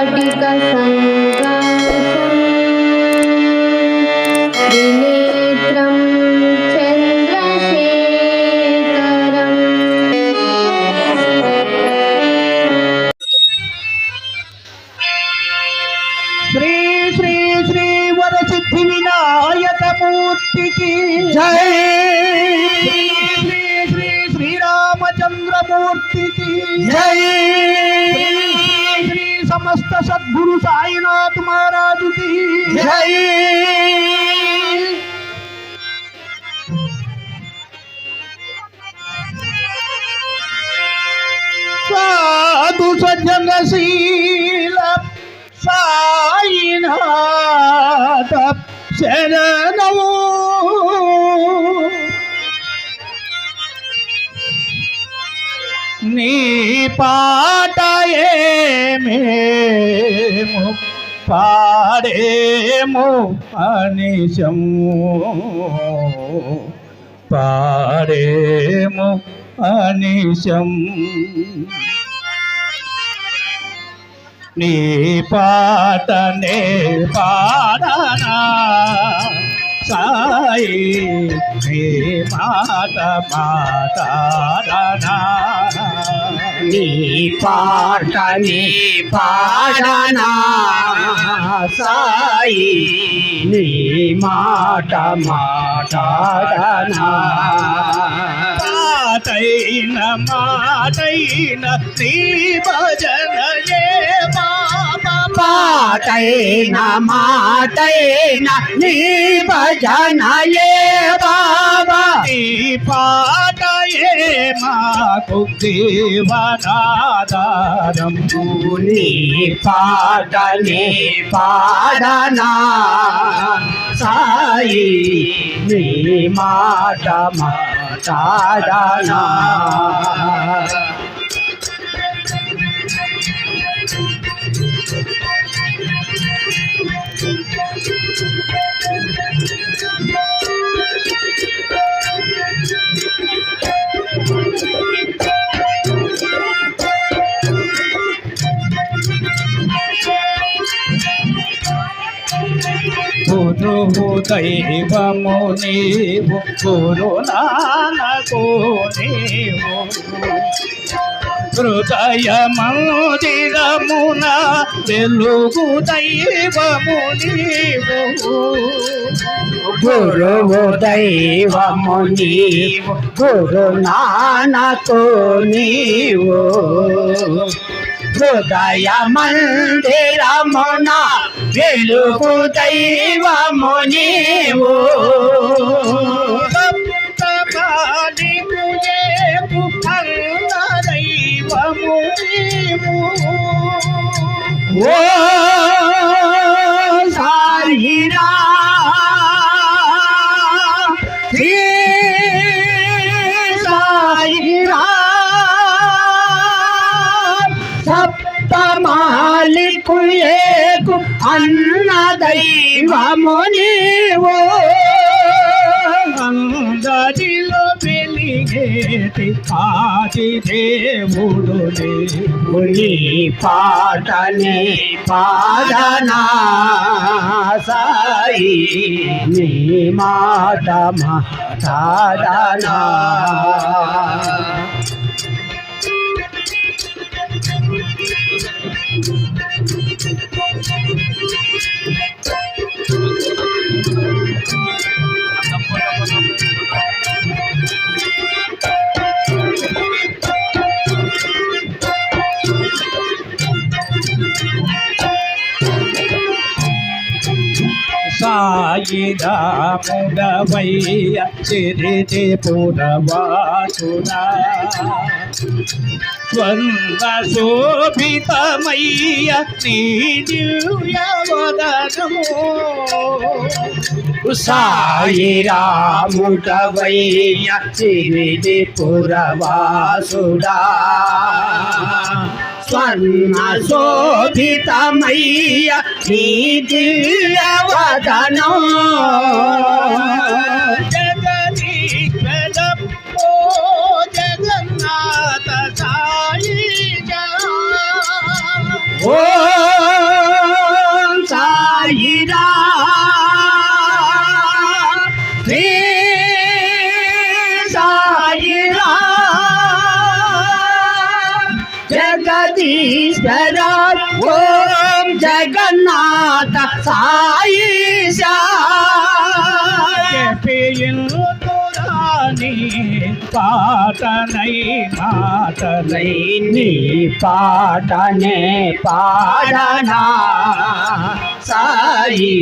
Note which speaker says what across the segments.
Speaker 1: त्रिनेत्रं
Speaker 2: జై.
Speaker 3: సాధు సజ్జనశీల సాయినాథ శరణము నీ పాటయే మేము పాడేము అనిశము పాడేము అనిశం నీ పాటనే పాడనా? సాయి నీ మాట మాటాడనా
Speaker 2: నీ పాట నీ పాడనా? సాయి నీ మాట మాటనా
Speaker 3: మాటైన మాటైన నీ భజన ఏ బాబా
Speaker 2: పాటైన మాటైన నీ భజనయే బాబా.
Speaker 3: నీ పాటయే మాకు దేవనాదారం
Speaker 2: నీ పాట నీ పాడనా? సాయి నీ మాట మాటాడనా
Speaker 3: గురువు దైవము నీవు గురు నానకు నీవు. హృదయ మందిరమున వెలుగు దైవము నీవు.
Speaker 2: గురువు దైవము నీవు. గురు నానకు నీవు. హృదయ మందిరమున వెలుగు దైవము నీవు.
Speaker 3: దైవము నీవు.
Speaker 2: ఓ అన్న దైవము నీవు.
Speaker 3: అందరిలో వెలిగేటి ఆది దేవుడు
Speaker 2: నీ పాటనే పాడనా సాయి. నీ మాట మాటాడనా
Speaker 3: సాయి రాముడవయ్య చిరిటి పురవాసురా స్వర్ణ శోభితమయ్య నీ
Speaker 2: సాయి రాముడవయ్య చిరిది పురవాసుడా. స్వర్ణ శోభితమయ్య నీ దివ్యవదనం.
Speaker 3: జగదీశ్వర ఓం జగన్నాథ సాయి జా పాటనై మాటనై
Speaker 2: నీ పాటనే పాడనా. సాయి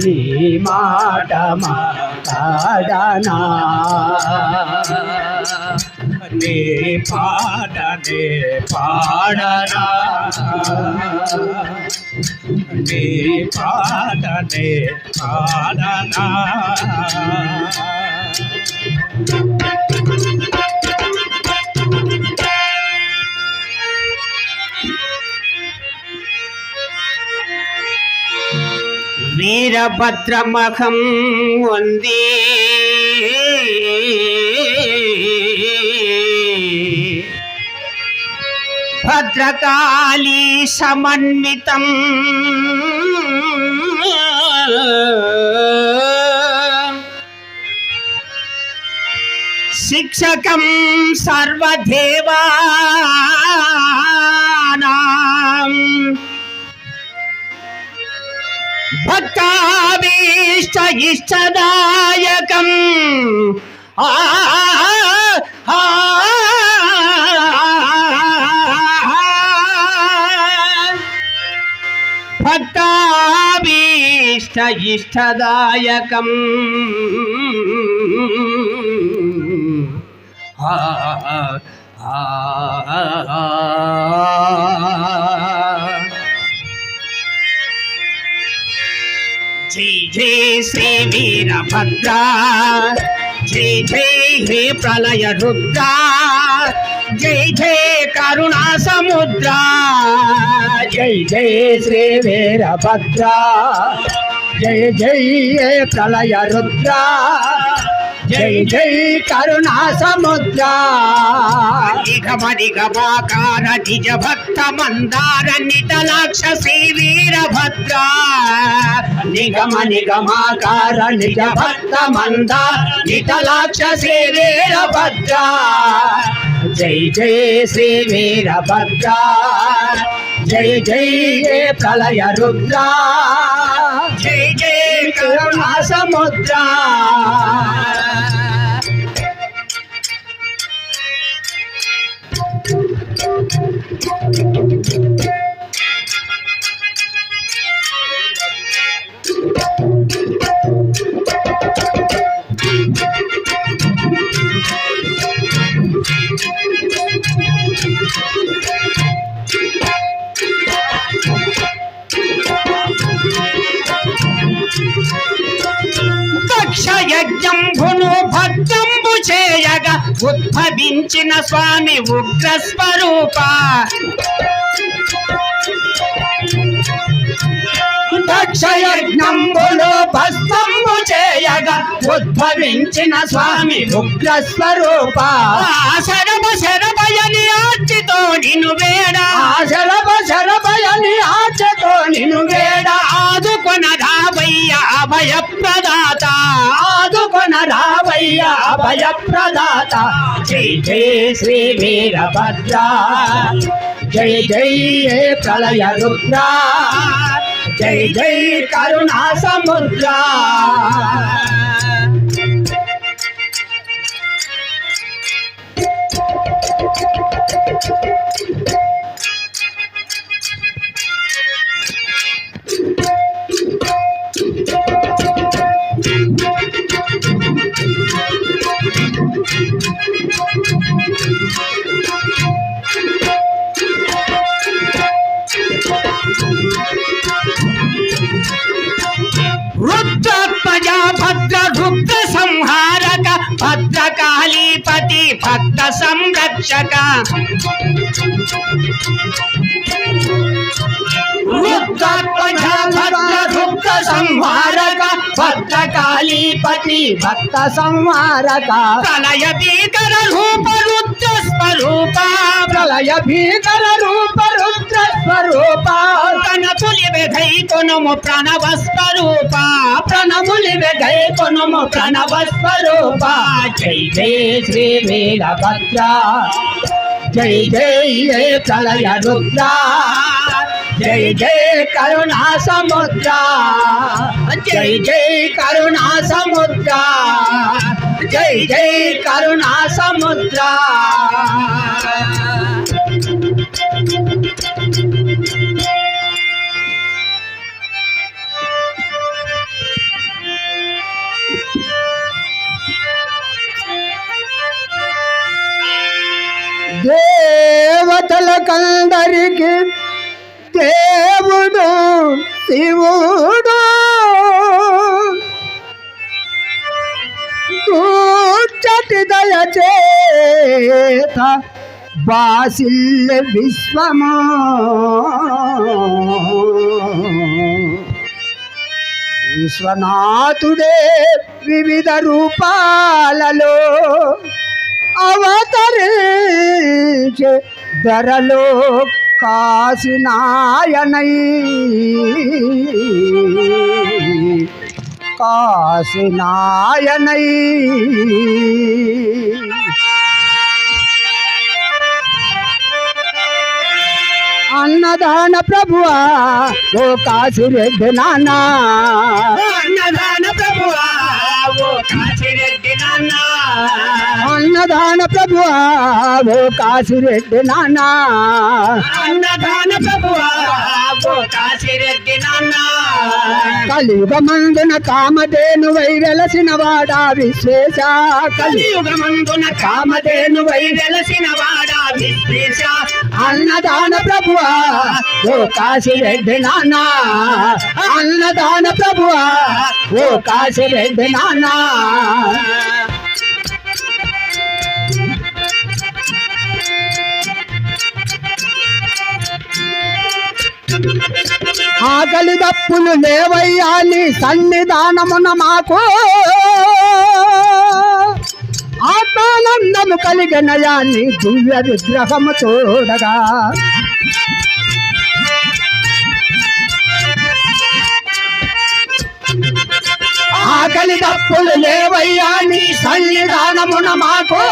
Speaker 2: నీ మాట మాడనా
Speaker 3: నీ పాడనే పాడనా నీ పాటనే పాడనా
Speaker 2: వీరభద్రమఖం ఉంది భద్రకాళీ సమన్వితం. శిక్షకం సర్వదేవానాం. భక్తాభీష్ట ఇష్టదాయకం ఆ ఆ, భక్తాభీష్ట ఇష్టదాయకం ఆ ఆ, జై జై శ్రీ వీరభద్ర జై జై హే ప్రళయ రుద్రా జై జై కరుణా సముద్ర జై జై శ్రీ వీరభద్ర. జై జై హే ప్రళయ రుద్ర జై జై కరుణా సముద్ర. నిగమనిగమాకార నిజ భక్త మందార నిటలాక్ష శ్రీ వీరభద్ర. నిగమ నిగమాకార నిజ భక్త మందార నిటలాక్ష శ్రీ వీరభద్ర. జై జై శ్రీ వీరభద్ర జై జై హే ప్రళయ రుద్ర. జై జై కరుణా సముద్ర. దక్షయజ్ఞంభును భక్తంబు చేయగా ఉద్భవించిన స్వామి ఉగ్ర స్వరూప దక్షయజ్ఞంబును భస్తంబు చేయగా ఉద్భవించిన స్వామి ఉగ్ర స్వరూప శరభ శరభయని ఆర్చితో నిన్ను వేడా. శరభ శరభయని ఆర్చతో నిన్ను వేడా. ఆదుకొన రావయ్యా అభయ ప్రదాత ఆదుకొన రావయ్య అభయ ప్రదాత జై జై శ్రీ వీరభద్ర. జై జై ప్రళయ రుద్ర. జై జై కరుణా సముద్ర. Thank you. कालीपति भक्त संरक्षक। సంహారక భద్రకాళీపతి భక్త సంహారక ప్రళయ భీకర రూప రుద్ర స్వరూప ప్రళయ భీకర రూప రుద్ర స్వరూప కనతులి వెధై కొనుము ప్రణవ స్వరూప ప్రణములి వెధై కొనుము ప్రణవ స్వరూప జై జై శ్రీ వీరభద్ర.
Speaker 4: జై జై జై ప్రళయ రుద్ర జై జై కరుణా సముద్ర. జై జై కరుణా సముద్ర. జై జై కరుణా సముద్ర. దేవతలకందరికి దేవుడు శివుడు. దూచటి దయచేత బాసిల్ విశ్వమా. విశ్వనాథుడే వివిధ రూపాలలో అవతరించే ధరలో కాసినాయనై. కాసినాయనై. అన్నదాన ప్రభువా ఓ కాశిరెడ్డి నానా
Speaker 2: అన్నదాన ఓ కాశిరెడ్డి నాన్న
Speaker 4: అన్నదాన ప్రభువా ఓ కాశిరెడ్డి నాన్న
Speaker 2: అన్నదాన ప్రభువా ఓ కాశిరెడ్డి నాన్న.
Speaker 4: కలియుగమందున కామధేను వై వెలసిన వాడా విశ్వేశ. కలి
Speaker 2: కలియుగమందున కామధేను వై వెలసిన వాడా విశ్వేశ.
Speaker 4: అన్నదాన ప్రభువా ఓ కాశిరెడ్డి నాన్న. అన్నదాన ప్రభువా ఓ కాశిరెడ్డి నాన్న. ఆకలి దప్పులు లేవయ్యా నీ సన్నిధానమున మాకు. ఆత్మానందము కలిగినయా నీ దివ్య విగ్రహము చూడగా. ఆకలి దప్పులు లేవయ్యా నీ సన్నిధానమున మాకు.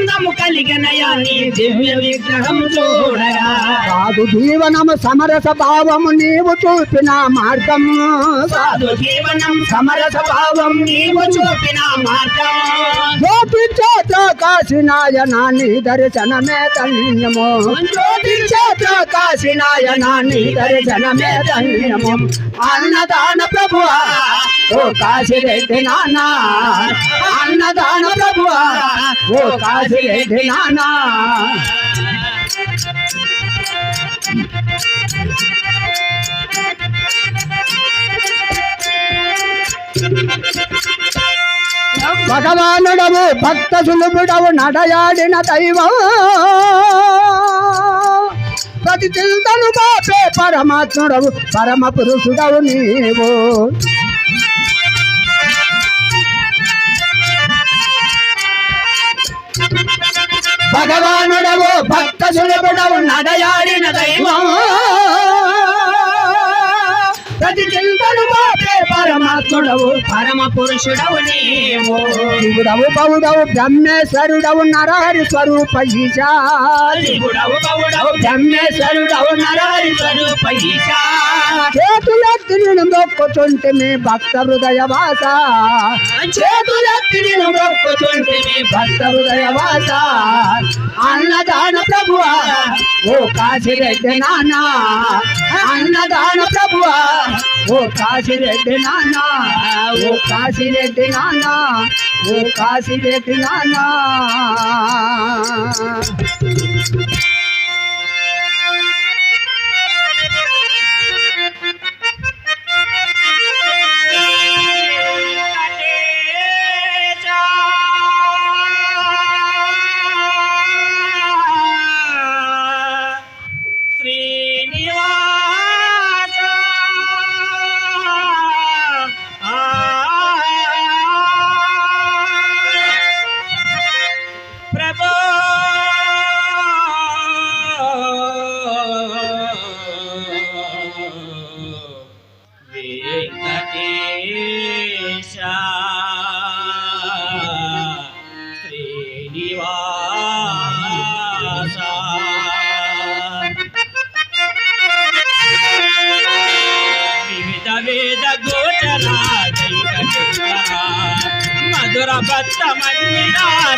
Speaker 2: ఆత్మానందము కలిగినయా? నీ దివ్య విగ్రహం చూడగా
Speaker 4: సాధు జీవనము సమరస భావము నీవు చూపిన మార్గం
Speaker 2: సాధు జీవనం సమరస భావం నీవు చూపిన మార్గం
Speaker 4: జ్యోతి ప్రకాశినాయన నీ దర్శనమే ధన్యము. జ్యోతి ప్రకాశినాయన నీ దర్శనమే ధన్యము. అన్నదాన ప్రభువా ఓ కాశిరెడ్డి నాన్న. అన్నదాన ప్రభువా ఓ కాశిరెడ్డి నాన్న భగవానుడవు భక్త సులుపుడవు నడయాడిన దైవం ప్రతి చింతను బాపే పరమాత్ముడవు పరమ పురుషుడవు నీవు భగవానుడవు భక్త సులభుడవు నడయాడిన దైవం. ప్రతి చింతను పరమాత్ముడవు
Speaker 2: పరమ పురుషుడవు నీవు.
Speaker 4: శివుడవు బౌడవు బ్రహ్మేశ్వరుడవు నరహరి స్వరూప ఈశా
Speaker 2: శివుడవు గౌడవు
Speaker 4: బ్రహ్మేశ్వరుడవు నరహరి
Speaker 2: స్వరూప ఈశా
Speaker 4: చేతులెత్తి నేను మొక్కుచుంటే మీ భక్త హృదయ వాస. చేతులెత్తి నేను మొక్కుచుంటే మీ భక్త హృదయ వాస. అన్నదాన ప్రభువా ఓ కాశిరెడ్డి నాన్న. అన్నదాన ప్రభువా ఓ కాశిరెడ్డి నాన్న ఓ కాశిరెడ్డి నాన్న ఓ కాశిరెడ్డి నాన్న.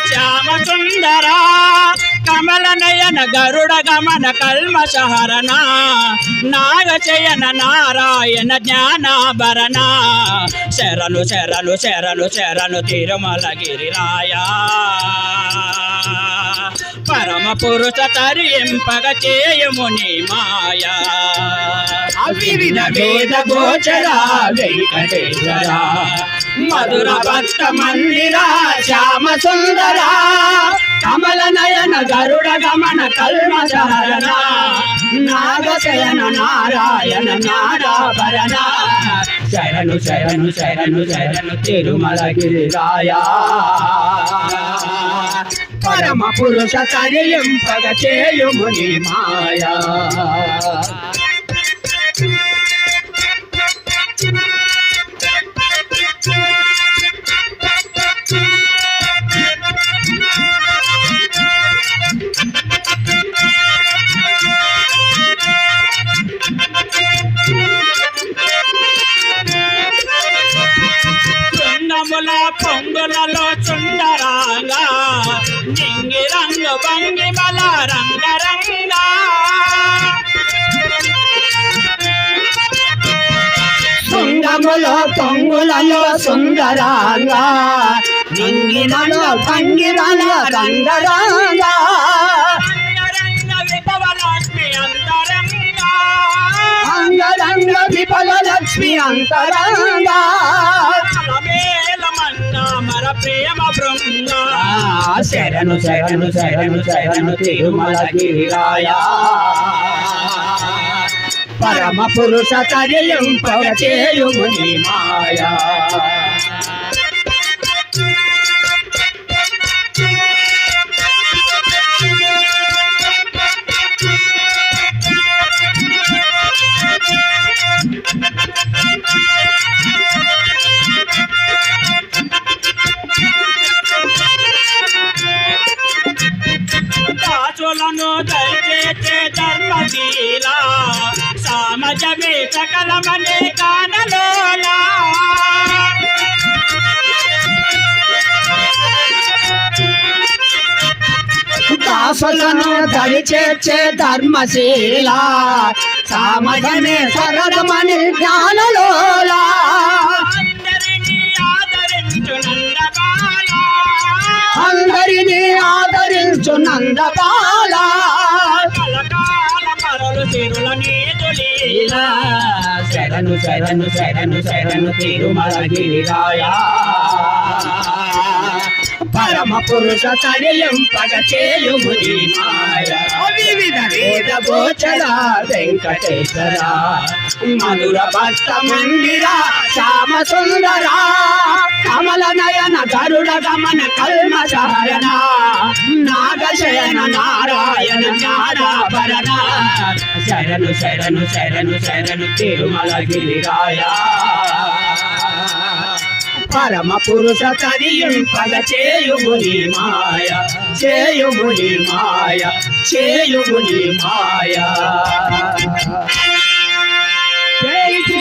Speaker 5: శ్యామ సుందర కమల నయన గరుడ గమన కల్మషహరణ నాగచయన నారాయణ జ్ఞానాభరణ. శరణు శరణు శరణు శరణు తిరుమల గిరిరాయా పరమ పురుష తరింపగ చేయముని మాయా
Speaker 2: వివిధ వేద గోచర వెంకటేశ్వర.
Speaker 5: మధుర భక్త మందిర
Speaker 2: శ్యామ సుందర కమల నయన గరుడ గమన కల్మశరణ నాగశయన నారాయణ నారాభరణ శరణు శరణు శరణు శరణు తిరుమల గిరిరాయా పరమ పురుష తరింపగ చేయుముని మాయా.
Speaker 5: పొంగులలో చుండరాంగా రంగి రంగు భంగి బల రంగరంగా
Speaker 2: శృంగములో పొంగులలో సుందరాంగా నింగిలలో పంగిరల రంగరాంగా
Speaker 5: రంగరంగ విభవలక్ష్మి అంతరంగా
Speaker 2: అంగరంగ విఫల లక్ష్మి అంతరంగా.
Speaker 5: మేల ప్రేమ
Speaker 2: బ్రహ్మ శరణు శరణు శరణు శరణు తిరుమల గిరిరాయా. పరమ పురుష తరింపగ చేయుముని మాయా.
Speaker 5: సకలమనే కానలోలా.
Speaker 2: దాసులను దరిచేర్చే ధర్మశీల సామజమే సరళమని జ్ఞానలోలా.
Speaker 5: అందరినీ ఆదరించు నందబాల. కలకాల మరలు తిరుల నీదులీల
Speaker 2: శరణు శరణు శరణు శరణు తిరుమల గిరిరాయా పరమ పురుష తరిలింపగ చేయుముని మాయా. వివిధ వెంకటేశ్వర. మధుర భక్త మందిర శ్యామ సుందర కమల నయన గరుడ గమన కల్మ కల్మశరణ నాగశయన నారాయణ జ్ఞానాభరణ. శరణు శరణు శరణు శరణు తిరుమల గిరిరాయా పరమ పురుష తరింపగ చేయుముని మాయ చేయుముని మాయ చేయుముని మాయ.